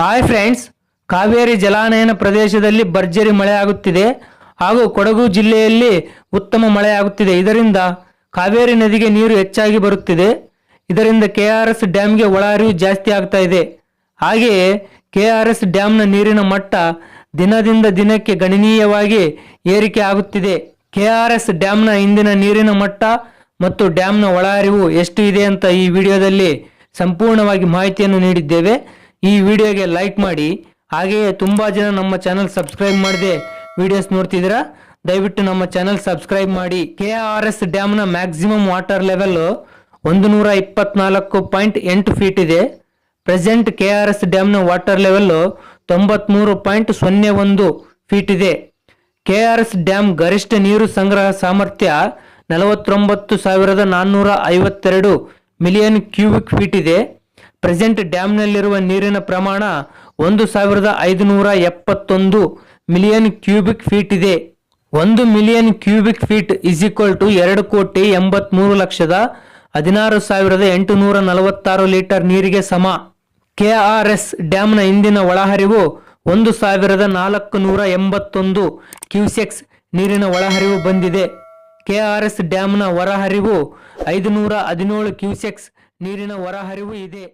Hi friends, Kaveri ಜಲಾನಯನ ಪ್ರದೇಶದಲ್ಲಿ ಭರ್ಜರಿ ಮಳೆಯಾಗುತ್ತಿದೆ ಹಾಗೂ ಕೊಡಗು ಜಿಲ್ಲೆಯಲ್ಲಿ ಉತ್ತಮ ಮಳೆಯಾಗುತ್ತಿದೆ. ಇದರಿಂದ ಕಾವೇರಿ ನದಿಗೆ ನೀರು ಹೆಚ್ಚಾಗಿ ಬರುತ್ತಿದೆ. ಇದರಿಂದ ಕೆ ಆರ್ ಎಸ್ ಡ್ಯಾಮ್ಗೆ ಒಳಹರಿವು ಜಾಸ್ತಿ ಆಗ್ತಾ ಇದೆ. ಹಾಗೆಯೇ ಕೆ ಆರ್ ಎಸ್ ಡ್ಯಾಮ್ನ ನೀರಿನ ಮಟ್ಟ ದಿನದಿಂದ ದಿನಕ್ಕೆ ಗಣನೀಯವಾಗಿ ಏರಿಕೆ ಆಗುತ್ತಿದೆ. ಕೆ ಆರ್ ಎಸ್ ಡ್ಯಾಮ್ನ ಇಂದಿನ ನೀರಿನ ಮಟ್ಟ ಮತ್ತು ಡ್ಯಾಮ್ನ ಒಳಹರಿವು ಎಷ್ಟು ಇದೆ ಅಂತ ಈ ವಿಡಿಯೋದಲ್ಲಿ ಸಂಪೂರ್ಣವಾಗಿ ಮಾಹಿತಿಯನ್ನು ನೀಡಿದ್ದೇವೆ. ಈ ವಿಡಿಯೋಗೆ ಲೈಕ್ ಮಾಡಿ. ಹಾಗೆಯೇ ತುಂಬ ಜನ ನಮ್ಮ ಚಾನಲ್ ಸಬ್ಸ್ಕ್ರೈಬ್ ಮಾಡದೆ ವಿಡಿಯೋಸ್ ನೋಡ್ತಿದ್ದೀರಾ? ದಯವಿಟ್ಟು ನಮ್ಮ ಚಾನಲ್ ಸಬ್ಸ್ಕ್ರೈಬ್ ಮಾಡಿ. ಕೆ ಆರ್ ಎಸ್ ಡ್ಯಾಮ್ನ ಮ್ಯಾಕ್ಸಿಮಮ್ ವಾಟರ್ ಲೆವೆಲ್ ಒಂದು ನೂರ ಇಪ್ಪತ್ನಾಲ್ಕು ಪಾಯಿಂಟ್ ಎಂಟು ಫೀಟ್ ಇದೆ. ಪ್ರೆಸೆಂಟ್ ಕೆ ಆರ್ ಎಸ್ ಡ್ಯಾಮ್ನ ವಾಟರ್ ಲೆವೆಲ್ ತೊಂಬತ್ಮೂರು ಪಾಯಿಂಟ್ ಸೊನ್ನೆ ಒಂದು ಫೀಟ್ ಇದೆ. ಕೆ ಆರ್ ಎಸ್ ಡ್ಯಾಮ್ ಗರಿಷ್ಠ ನೀರು ಸಂಗ್ರಹ ಸಾಮರ್ಥ್ಯ ನಲವತ್ತೊಂಬತ್ತು ಸಾವಿರದ ನಾನ್ನೂರ ಐವತ್ತೆರಡು ಮಿಲಿಯನ್ ಕ್ಯೂಬಿಕ್ ಫೀಟ್ ಇದೆ. ಪ್ರೆಸೆಂಟ್ ಡ್ಯಾಮ್ನಲ್ಲಿರುವ ನೀರಿನ ಪ್ರಮಾಣ ಒಂದು ಸಾವಿರದ ಐದುನೂರ ಎಪ್ಪತ್ತೊಂದು ಮಿಲಿಯನ್ ಕ್ಯೂಬಿಕ್ ಫೀಟ್ ಇದೆ. ಒಂದು million cubic feet is equal to ಎರಡು ಕೋಟಿ ಎಂಬತ್ಮೂರು ಲಕ್ಷದ ಹದಿನಾರು ಸಾವಿರದ ಎಂಟುನೂರ ನಲವತ್ತಾರು ಲೀಟರ್ ನೀರಿಗೆ ಸಮ. ಕೆ ಆರ್ ಎಸ್ ಡ್ಯಾಮ್ನ ಇಂದಿನ ಒಳಹರಿವು ಒಂದು ಸಾವಿರದ ನಾಲ್ಕು ನೂರ ಎಂಬತ್ತೊಂದು ಕ್ಯೂಸೆಕ್ಸ್ ನೀರಿನ ಒಳಹರಿವು ಬಂದಿದೆ. ಕೆ ಆರ್ ಎಸ್ ಡ್ಯಾಮ್ನ ಹೊರಹರಿವು ಐದುನೂರ ಹದಿನೇಳು ಕ್ಯೂಸೆಕ್ಸ್ ನೀರಿನ ಹೊರಹರಿವು ಇದೆ.